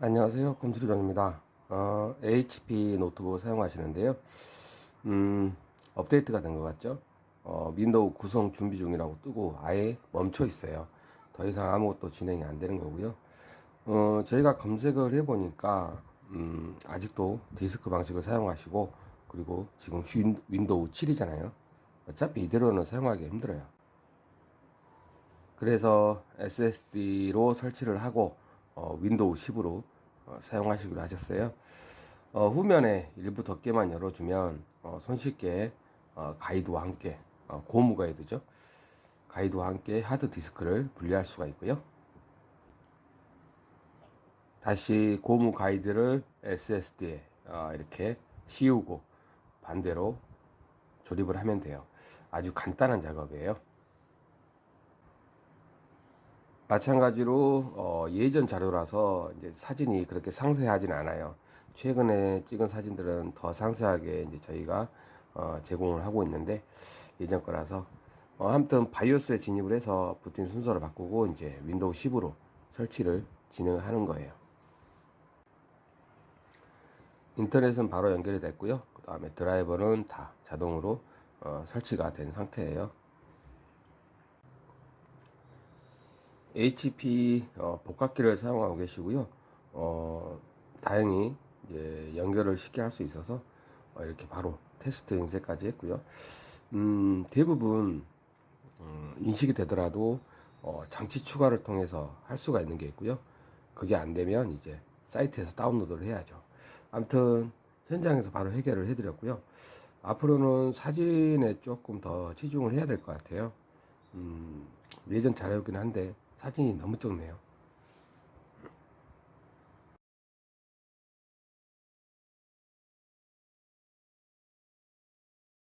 안녕하세요. 컴퓨터존입니다. 어, HP 노트북 사용하시는데요. 음, 업데이트가 된 것 같죠? 어, 윈도우 구성 준비 중이라고 뜨고 아예 멈춰 있어요. 더 이상 아무것도 진행이 안 되는 거고요. 어, 저희가 검색을 해보니까, 음, 아직도 디스크 방식을 사용하시고, 그리고 지금 윈, 윈도우 7이잖아요. 어차피 이대로는 사용하기 힘들어요. 그래서 SSD로 설치를 하고 어, 윈도우 10으로 어, 사용하시기로 하셨어요. 어, 후면에 일부 덮개만 열어주면 어, 손쉽게 어, 가이드와 함께 어, 고무 가이드죠. 가이드와 함께 하드 디스크를 분리할 수가 있고요. 다시 고무 가이드를 SSD에 어, 이렇게 씌우고 반대로 조립을 하면 돼요. 아주 간단한 작업이에요. 마찬가지로 어, 예전 자료라서 이제 사진이 그렇게 상세하진 않아요. 최근에 찍은 사진들은 더 상세하게 이제 저희가 어, 제공을 하고 있는데 예전 거라서 어, 아무튼 바이오스에 진입을 해서 부팅 순서를 바꾸고 이제 윈도우 10으로 설치를 진행을 하는 거예요. 인터넷은 바로 연결이 됐고요. 그 다음에 드라이버는 다 자동으로 어, 설치가 된 상태예요. HP 어, 복합기를 사용하고 계시고요. 어, 다행히 이제 연결을 쉽게 할 수 있어서 어, 이렇게 바로 테스트 인쇄까지 했고요. 음, 대부분 음, 인식이 되더라도 어, 장치 추가를 통해서 할 수가 있는 게 있고요. 그게 안 되면 이제 사이트에서 다운로드를 해야죠. 아무튼 현장에서 바로 해결을 해드렸고요. 앞으로는 사진에 조금 더 치중을 해야 될 것 같아요. 음, 예전 자료긴 한데 사진이 너무 적네요.